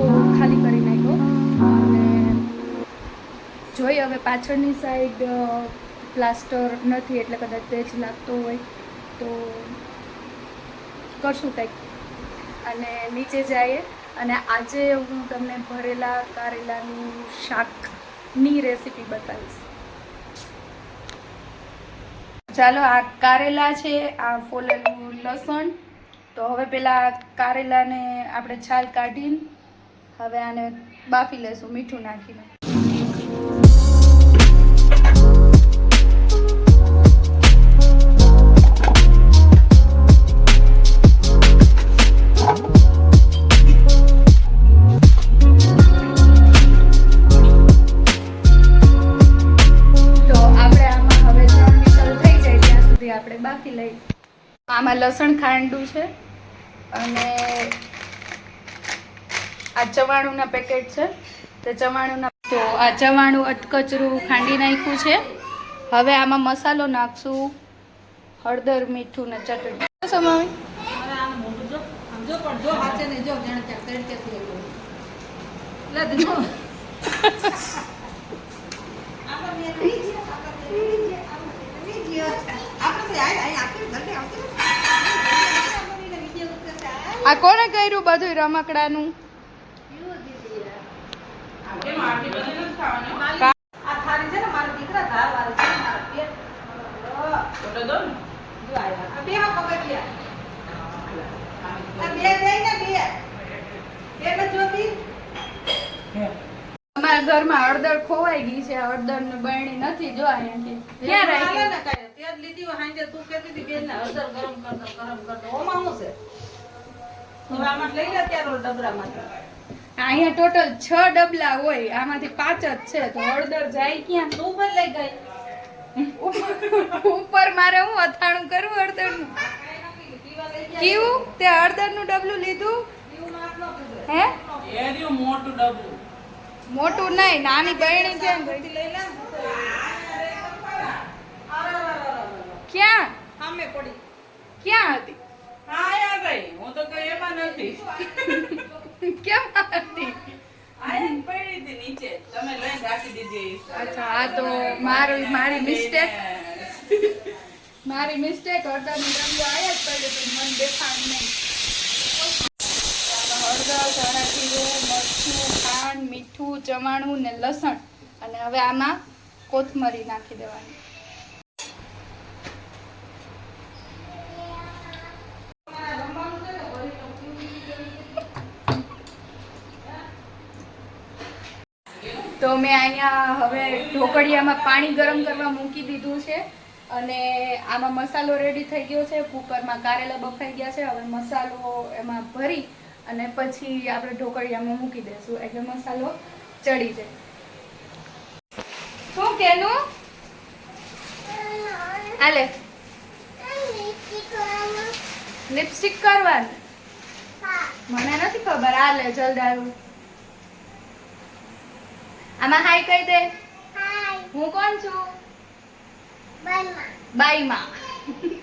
આખો ખાલી કરી નાખ્યો. અને જોઈએ હવે પાછળની સાઈડ પ્લાસ્ટર નથી એટલે કદાચ તેજ લાગતો હોય તો કરશું કંઈક. અને નીચે જઈએ. અને આજે હું તમને ભરેલા કારેલાનું શાકની રેસીપી બતાવીશ. ચાલો, આ કારેલા છે, આ ફોલેલું લસણ. તો હવે પેલા કારેલાને આપણે છાલ કાઢીને હવે આને બાફી લેશું મીઠું નાખીને. આપણે બાફી લઈ આમાં લસણ ખાંડું છે અને આ ચવાણુંના પેકેટ છે. તો ચવાણુંના તો આ ચવાણું અટકચરું ખાંડી નાખ્યું છે. હવે આમાં મસાલો નાખશું. હળદર મીઠું ને ચટણી. આ કોણે કર્યું બધું રમકડાનું? અમારા ઘરમાં હળદર ખોવાઈ ગઈ છે હળદર ને બરણી નથી જો અહીંયાથી ક્યાં રાખી? ને કાંઈ. તે જ લીધી હોય સાંજે તું કહેતી હતી બેનને હળદર ગરમ કર દો, ગરમ કર દો. ઓમાં શું છે? હવે આમાં લઈ લે ત્યારે ડબરામાં. અહીંયા ટોટલ છ ડબલા હોય આમાંથી પાંચ જ છે. તો હળદર જાય ક્યાં? તું પણ લઈ ગઈ. ઉપર મારે હું અથાણું કરું હળદરનું? કેવું? તે હળદરનું ડબલું લીધું. હે? મોટું ડબલું મોટું નહીં નાની બહેણી છે. ક્યાં? સામે પડી. ક્યાં હતી? હા યાર ભાઈ હું તો કઈ એમાં નથી. કેમ હતી આયન પડી હતી નીચે તમે લઈને રાખી દીધી અચ્છા, આ તો મારી મારી મિસ્ટેક મારી મિસ્ટેક હળદરની ડબલું આયા જ પડ્યું હતું મને દેખાણ નહીં. હળદર ધાણા જીરું, મરચું, ખાંડ, મીઠું, ચવાણું ને લસણ. અને હવે આમાં કોથમરી નાખી દેવાની તો મેં અહીંયા હવે ઢોકળિયામાં પાણી ગરમ કરવા મૂકી દીધું છે. અને આમાં મસાલો રેડી થઈ ગયો છે. કુકરમાં કારેલા બફાઈ ગયા છે. હવે મસાલો એમાં ભરી અને પછી આપણે ઢોકળિયામાં મૂકી દઈશું એટલે મસાલો ચડી જાય. શું કેનું? હાલે લિપસ્ટિક કરવાનું. મને નથી ખબર. હાલે જલ્દ આવ્યું આમાં હાય કહી દે. હું કોણ છું? બાઈમાં. હવે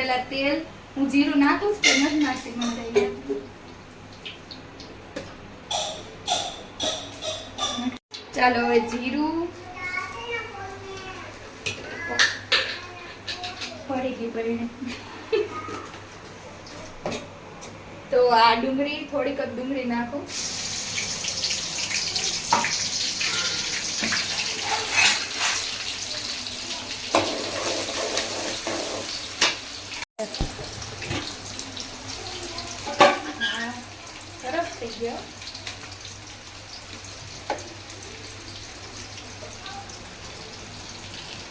પેલા તેલ હું જીરું નાખું છું કઈ યાદ નથી. ચાલો હવે જીરું પડી ગઈ પડીને તો આ ડુંગળી થોડીક જ ડુંગળી નાખું હા, ગયો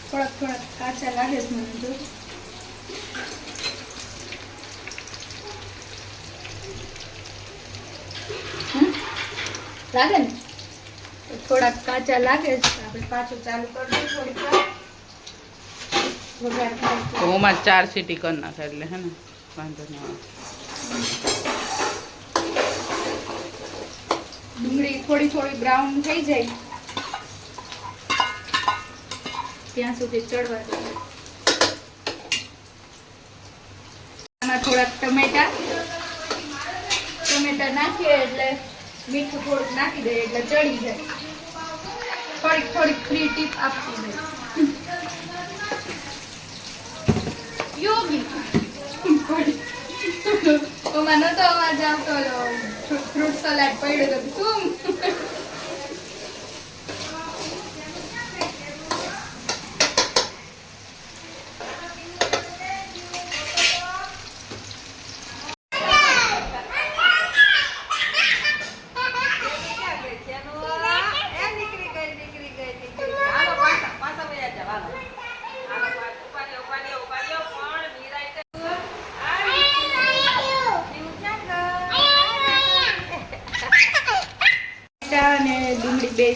થોડાક થોડાક કાચા લાગે છે મને તો? લાગે ને? થોડાક કાચા લાગે છે. આપણે પાછું ચાલુ કરી થોડીક વાર. ચાર સીટી કરી નાખે એટલે હે ને? વાંધો ન ડુંગળી થોડી થોડી બ્રાઉન થઈ જાય. ત્યાં સુધી ચડવા દો આમાં થોડાક ટમેટા. ટમેટા નાખીએ એટલે મીઠું થોડુંક નાખી દઈએ એટલે ચડી જાય. થોડીક થોડીક ફ્રી ટીપ આપતી દે યોગી. ઓમાં નતો અવાજ આવતો fruit salad.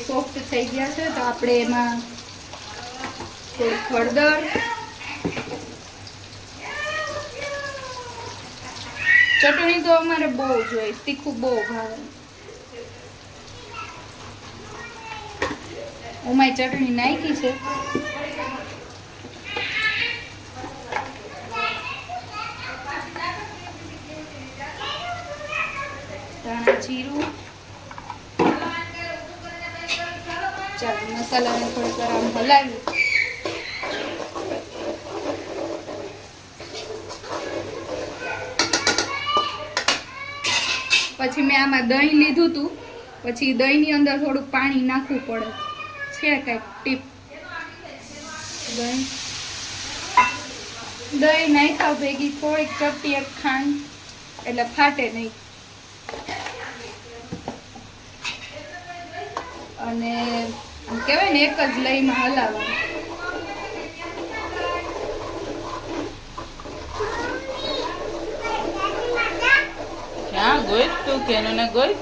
સોફ્ટ થઈ ગયા છે, તો આપણે એમાં હળદર ચટણી તો અમારે બહુ જોઈએ તીખું બહુ ભાવે. ઉમાય ચટણી નાખી છે. જીરું. ચાલો મસાલાને થોડીક વાર આમ હલાવી. પછી મેં આમાં દહીં લીધું હતું પછી દહીંની અંદર થોડુંક પાણી નાખવું પડે. છે કાંઈક ટીપ? દહીં. દહીં નાખ્યા ભેગી થોડીક ચપટી એક ખાંડ. એટલે ફાટે નહીં. અને આમ કહેવાય ને એક જ લઈમાં હલાવવાનું. ક્યાં ગોઈ તું? કેનું ને ગોઈ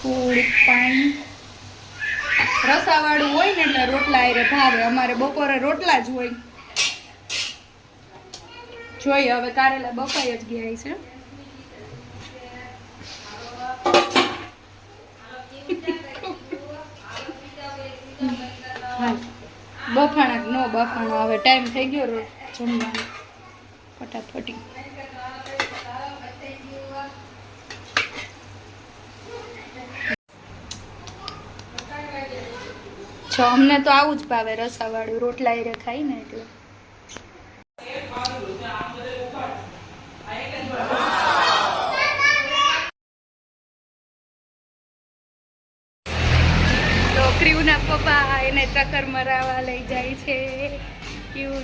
થોડીક પાણી રસાવાળું હોય ને એટલે રોટલા આરે ભાવે. અમારે બપોરે રોટલા જ હોય. જોઈએ, હવે કારેલા બફાઈ જ ગયા છે. બફાણા નો બફાણા, હવે ટાઈમ થઈ ગયો જમવાનો. ફટાફટી. અમને તો આવું જ ભાવે રસાવાળું, રોટલા એ ખાઈ ને એટલે તો ક્યુના એને ચક્કર મરાવા લઈ જાય છે.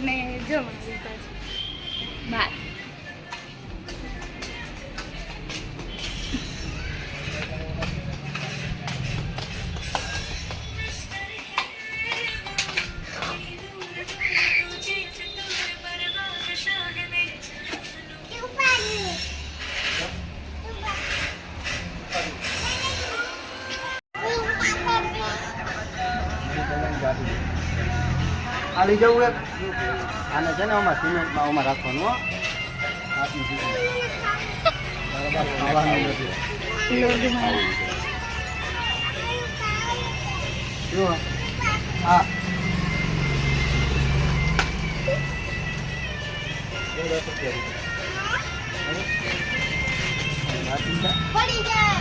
ને જમાવી પાછું બાય આ જવું એક આને છે ને આમાં સિમેન્ટમાં આમાં રાખવાનું હો. પડી જાય.